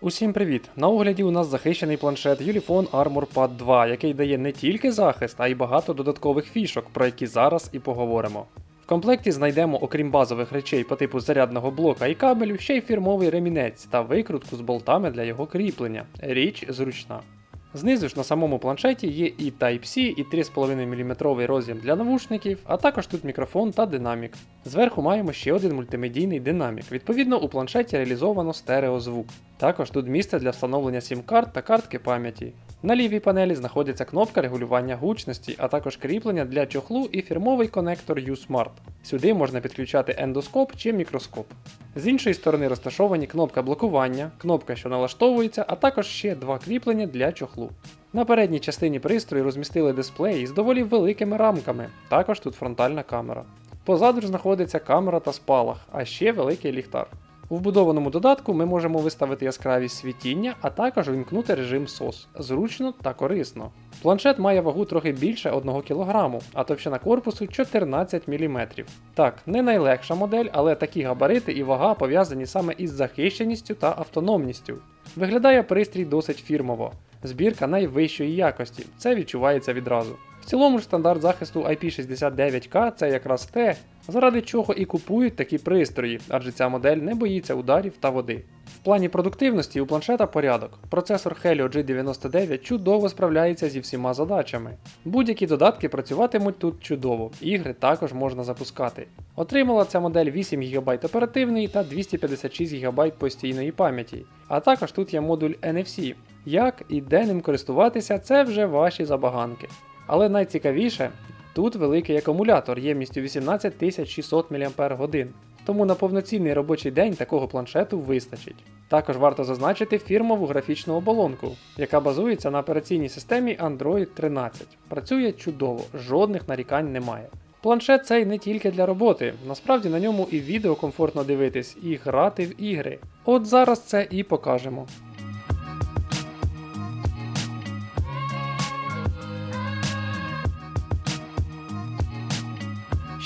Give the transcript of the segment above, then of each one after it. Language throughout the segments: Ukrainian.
Усім привіт! На огляді у нас захищений планшет Ulefone Armor Pad 2, який дає не тільки захист, а й багато додаткових фішок, про які зараз і поговоримо. В комплекті знайдемо, окрім базових речей по типу зарядного блока і кабелю, ще й фірмовий ремінець та викрутку з болтами для його кріплення. Річ зручна. Знизу ж на самому планшеті є і Type-C, і 3,5 мм роз'єм для навушників, а також тут мікрофон та динамік. Зверху маємо ще один мультимедійний динамік. Відповідно, у планшеті реалізовано стереозвук. Також тут місце для встановлення сім-карт та картки пам'яті. На лівій панелі знаходиться кнопка регулювання гучності, а також кріплення для чохлу і фірмовий конектор U-Smart. Сюди можна підключати ендоскоп чи мікроскоп. З іншої сторони розташовані кнопка блокування, кнопка, що налаштовується, а також ще два кріплення для чохлу. На передній частині пристрою розмістили дисплей з доволі великими рамками, також тут фронтальна камера. Позаду знаходиться камера та спалах, а ще великий ліхтар. У вбудованому додатку ми можемо виставити яскравість світіння, а також вимкнути режим SOS. Зручно та корисно. Планшет має вагу трохи більше 1 кг, а товщина корпусу 14 мм. Так, не найлегша модель, але такі габарити і вага пов'язані саме із захищеністю та автономністю. Виглядає пристрій досить фірмово. Збірка найвищої якості, це відчувається відразу. Цілому ж стандарт захисту IP69K це якраз те, заради чого і купують такі пристрої, адже ця модель не боїться ударів та води. В плані продуктивності у планшета порядок. Процесор Helio G99 чудово справляється зі всіма задачами. Будь-які додатки працюватимуть тут чудово, ігри також можна запускати. Отримала ця модель 8 ГБ оперативної та 256 ГБ постійної пам'яті. А також тут є модуль NFC. Як і де ним користуватися, це вже ваші забаганки. Але найцікавіше, тут великий акумулятор ємністю 18600 мАч, тому на повноцінний робочий день такого планшету вистачить. Також варто зазначити фірмову графічну оболонку, яка базується на операційній системі Android 13. Працює чудово, жодних нарікань немає. Планшет цей не тільки для роботи, насправді на ньому і відео комфортно дивитись, і грати в ігри. От зараз це і покажемо.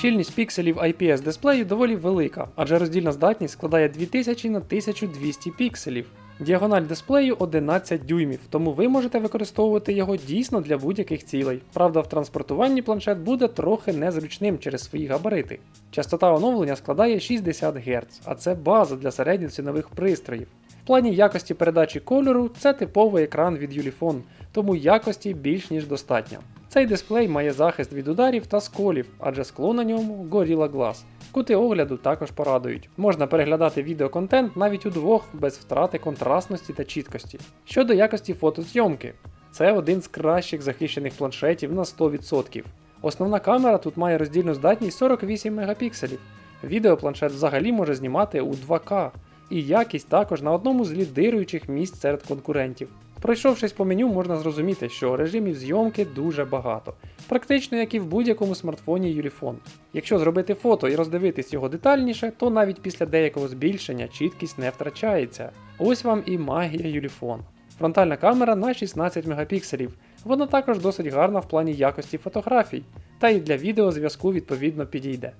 Щільність пікселів IPS дисплею доволі велика, адже роздільна здатність складає 2000 на 1200 пікселів. Діагональ дисплею 11 дюймів, тому ви можете використовувати його дійсно для будь-яких цілей. Правда, в транспортуванні планшет буде трохи незручним через свої габарити. Частота оновлення складає 60 Гц, а це база для середньоцінових пристроїв. В плані якості передачі кольору це типовий екран від Ulefone, тому якості більш ніж достатньо. Цей дисплей має захист від ударів та сколів, адже скло на ньому Gorilla Glass. Кути огляду також порадують. Можна переглядати відеоконтент навіть удвох без втрати контрастності та чіткості. Щодо якості фотозйомки, це один з кращих захищених планшетів на 100%. Основна камера тут має роздільну здатність 48 мегапікселів. Відеопланшет взагалі може знімати у 2К, і якість також на одному з лідируючих місць серед конкурентів. Пройшовшись по меню, можна зрозуміти, що режимів зйомки дуже багато, практично як і в будь-якому смартфоні Ulefone. Якщо зробити фото і роздивитись його детальніше, то навіть після деякого збільшення чіткість не втрачається. Ось вам і магія Ulefone. Фронтальна камера на 16 мегапікселів. Вона також досить гарна в плані якості фотографій, та і для відеозв'язку відповідно підійде.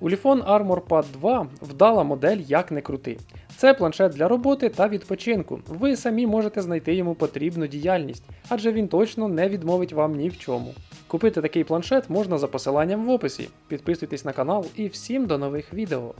Ulefone Armor Pad 2 вдала модель як не крути. Це планшет для роботи та відпочинку. Ви самі можете знайти йому потрібну діяльність, адже він точно не відмовить вам ні в чому. Купити такий планшет можна за посиланням в описі. Підписуйтесь на канал і всім до нових відео.